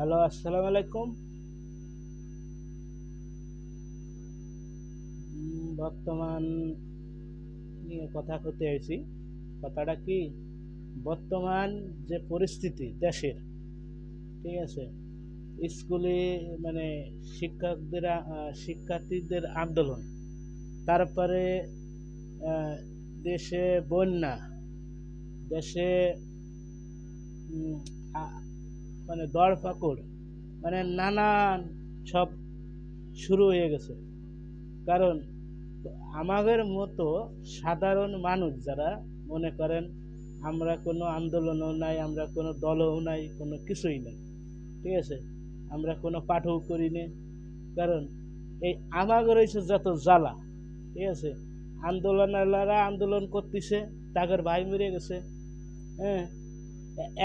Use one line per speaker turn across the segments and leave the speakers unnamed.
Hello, আসসালামু আলাইকুম। বর্তমান নিয়ে কথা করতে এসেছি। কথাটা কি? বর্তমান যে পরিস্থিতি দেশের, ঠিক আছে? স্কুলে মানে শিক্ষকদের শিক্ষার্থীদের আন্দোলন, তারপরে দেশে বন্যা, দেশে মানে দড় পাকড় মানে নানান সব শুরু হয়ে গেছে। কারণ আমাদের মতো সাধারণ মানুষ যারা মনে করেন আমরা কোনো আন্দোলনও নাই, আমরা কোনো দলও নাই, কোনো কিছুই নাই, ঠিক আছে? আমরা কোনো পাঠও করি নি কারণ এই আমাদের হয়েছে যত জ্বালা, ঠিক আছে? আন্দোলনালারা আন্দোলন করতেছে, তাদের ভাই মরে গেছে হ্যাঁ?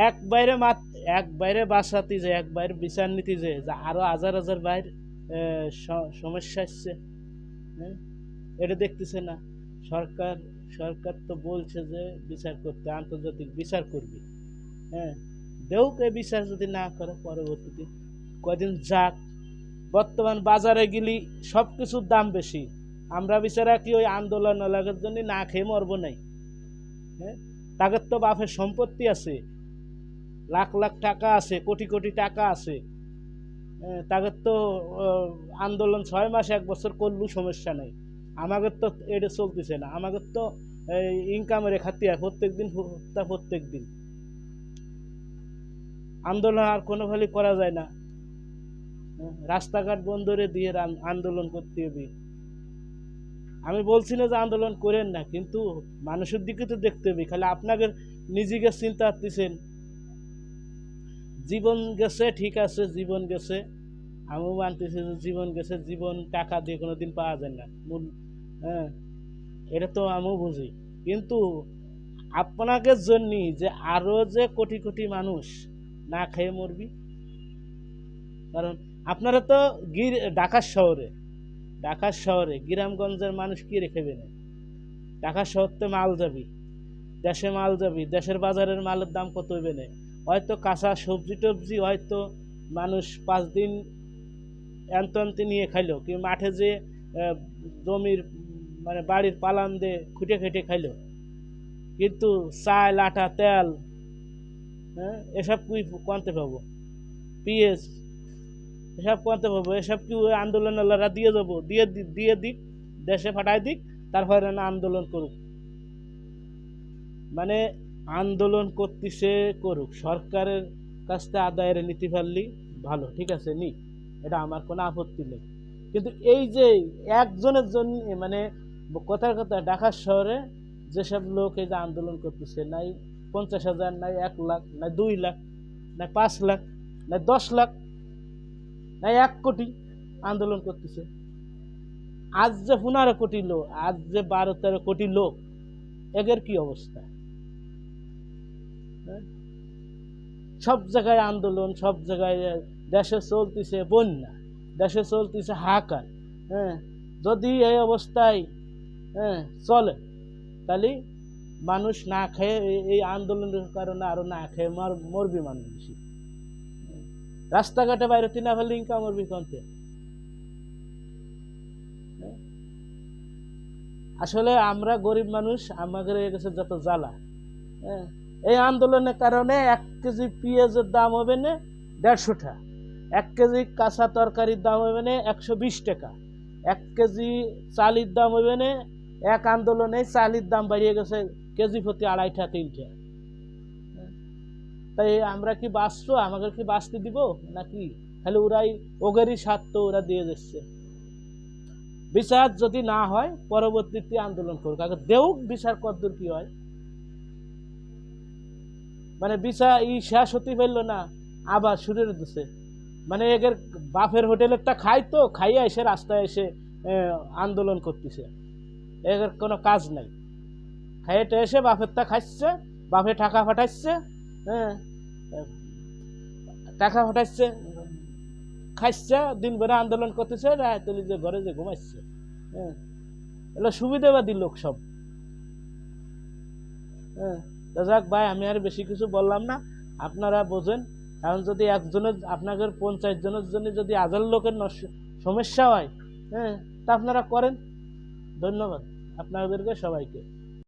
এক বাইরে মাত এক বাইরে বাসাতে যে, এক বাইরে বিচার নীতি যে, যা আরও হাজার হাজার বাইর সমস্যা আসছে। হ্যাঁ? এটা দেখতেছে না। সরকার সরকার তো বলছে যে বিচার করতে, আন্তর্জাতিক বিচার করবে। হ্যাঁ? দেউক এ বিচার যদি না করে পরবর্তীতে কদিন যাক। বর্তমান বাজারে গেলি সব কিছুর দাম বেশি। আমরা বিচারা কি ওই আন্দোলন লাগার জন্য না খেয়ে মরবো নাই। হ্যাঁ? তাদের তো বাপের সম্পত্তি আছে। লাখ লাখ টাকা আছে, কোটি কোটি টাকা আছে। তাদের তো আন্দোলন ছয় মাস, এক বছর করলেও সমস্যা নেই। আমাদের তো এটা চলতেছে না। আমাদের তো ইনকামের খাতি হয় প্রত্যেক দিন প্রত্যেক দিন আন্দোলন আর কোনো ভাবে করা যায় না। রাস্তাঘাট বন্ধ করে দিয়ে আন্দোলন করতে হবে। আমি বলছি না যে আন্দোলন করেন না, কিন্তু মানুষের দিকে তো দেখতে হবে। খালি আপনাকে নিজেকে চিন্তা করতেছেন জীবন গেছে, ঠিক আছে, জীবন গেছে। আমিও মানতেছি যে জীবন গেছে, জীবন টাকা দিয়ে কোনো দিন পাওয়া যায় না। মূল হ্যাঁ এটা তো আমিও বুঝি। কিন্তু আপনাকে জন্য যে আরও যে কোটি কোটি মানুষ না খেয়ে মরবি, কারণ আপনারা তো গির, ঢাকা শহরে ঢাকা শহরে গ্রামগঞ্জের মানুষ কি রেখে না ঢাকা শহর তো মাল যাবি, দেশে মাল যাবি, দেশের বাজারের মালের দাম কত হইবে না? হয়তো কাঁচা সবজি টবজি হয়তো মানুষ পাঁচ দিন এন্তন্তে নিয়ে খাইলো, কি মাঠে যে জমির মানে বাড়ির পালান দিয়ে খুঁটে খেটে খাইলো। কিন্তু চাল, আটা, তেল হ্যাঁ এসব কি কোনতে পাবো? পিএস এসব কোনতে পাবো? এসব কি ওই আন্দোলনওয়ালারা দিয়ে যাব? দিয়ে দিয়ে দিক, দেশে ফাটাই দিক, তারপরে না আন্দোলন করুক। মানে আন্দোলন করতেছে করুক, সরকারের কাছ থেকে আদায়ের নীতি পারলি ভালো, ঠিক আছে, নি। এটা আমার কোনো আপত্তি নেই। কিন্তু এই যে একজনের জন্য মানে কথার কথা, ঢাকা শহরে যেসব লোক এই যে আন্দোলন করতেছে, নাই পঞ্চাশ হাজার, নাই এক লাখ, নাই দুই লাখ, নাই পাঁচ লাখ, নাই দশ লাখ, নাই এক কোটি আন্দোলন করতেছে। আজ যে পনেরো কোটি লোক, আজ যে বারো তেরো কোটি লোক, এদের কি অবস্থা? সব জায়গায় আন্দোলন, সব জায়গায় দেশে চলতেছে বন্যা, দেশে চলতেছে হাহাকার হ্যাঁ? যদি এই অবস্থায় হ্যাঁ চলে, তাহলে মানুষ না খেয়ে এই- আন্দোলনের কারণে আরও না খেয়ে মর, মরবি মানুষ বেশি। রাস্তাঘাটে বাইরে তিনা ফেলে ইনকাম মরবি কমতে? আসলে আমরা গরিব মানুষ, আমাদের গেছে যত জ্বালা হ্যাঁ? এই আন্দোলনের কারণে এক কেজি পেঁয়াজের দাম হবে না দেড়শো টাকা। এক কেজি কাঁচা তরকারির দাম হবে না একশো বিশ টাকা। এক কেজি চালির দাম হবে না এক আন্দোলনে চালির দাম বাড়িয়ে গেছে কেজি প্রতি আড়াইটা তিনটা তাই আমরা কি বাঁচবো? আমাদের কি বাঁচতে দিব নাকি? খালি ওরাই ওগেরই স্বার্থ ওরা দিয়ে যাচ্ছে বিচার যদি না হয়, পরবর্তীতে আন্দোলন করুক। আগে দেউক, বিচার কদ্দূর কি হয়? মানে বিচার ই শেষ হতে পারল না, আবার শুরু দিছে। মানে এদের বাপের হোটেলেরটা খাই তো, খাইয়া এসে রাস্তায় এসে আন্দোলন করতেছে। এদের কোনো কাজ নাই। খাইয়েটা এসে বাপেরটা খাচ্ছে বাপে টাকা পাঠাচ্ছে হ্যাঁ টাকা পাঠাচ্ছে খাচ্ছে দিন ভরে আন্দোলন করতেছে রায়তলি যে ঘরে যে ঘুমাচ্ছে হ্যাঁ এগুলো সুবিধাবাদী লোক সব। হ্যাঁ তো যাক ভাই, আমি আর বেশি কিছু বললাম না। আপনারা বোঝেন, কারণ যদি একজনের, আপনাদের পঞ্চায়েত জনের জন্য যদি হাজার লোকের সমস্যা হয় হ্যাঁ তা আপনারা করেন। ধন্যবাদ আপনাদেরকে সবাইকে।